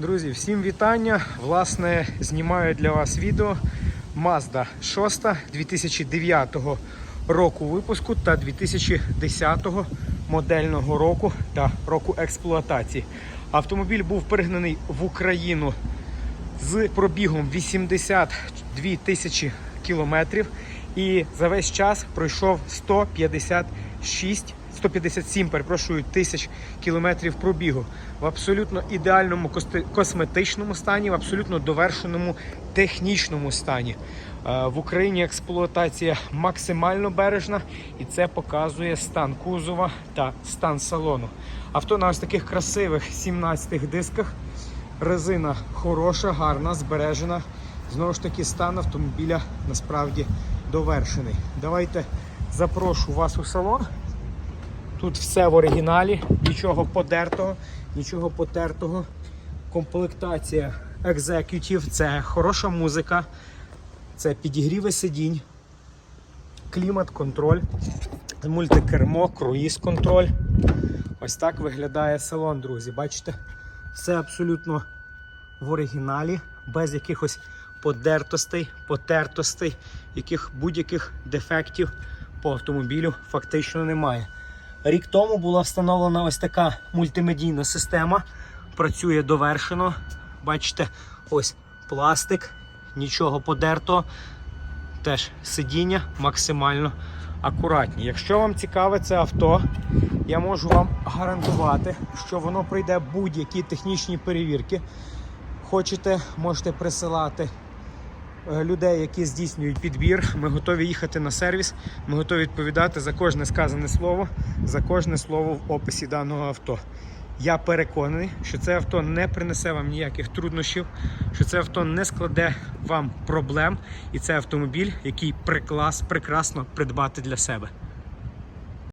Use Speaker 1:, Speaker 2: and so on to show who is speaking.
Speaker 1: Друзі, всім вітання! Власне, знімаю для вас відео Mazda 6 2009 року випуску та 2010 модельного року та року експлуатації. Автомобіль був пригнаний в Україну з пробігом 82 тисячі кілометрів і за весь час пройшов 156 157 перепрошую, тисяч кілометрів пробігу в абсолютно ідеальному косметичному стані, в абсолютно довершеному технічному стані. Е, В Україні експлуатація максимально бережна, і це показує стан кузова та стан салону. Авто на ось таких красивих 17 дисках. Резина хороша, гарна, збережена. Знову ж таки, стан автомобіля насправді довершений. Давайте запрошу вас у салон. Тут все в оригіналі, нічого подертого, нічого потертого. Комплектація Executive це хороша музика, це підігріви сидінь, клімат, контроль, мультикермо, круїз контроль. Ось так виглядає салон, друзі. Бачите, все абсолютно в оригіналі, без якихось подертостей, потертостей, яких будь-яких дефектів по автомобілю фактично немає. Рік тому була встановлена ось така мультимедійна система. Працює довершено. Бачите, ось пластик, нічого подертого. Теж сидіння максимально акуратні. Якщо вам цікаве це авто, я можу вам гарантувати, що воно пройде будь-які технічні перевірки. Хочете, можете присилати людей, які здійснюють підбір. Ми готові їхати на сервіс. Ми готові відповідати за кожне сказане слово, за кожне слово в описі даного авто. Я переконаний, що це авто не принесе вам ніяких труднощів, що це авто не складе вам проблем, і це автомобіль, який приклас, прекрасно придбати для себе.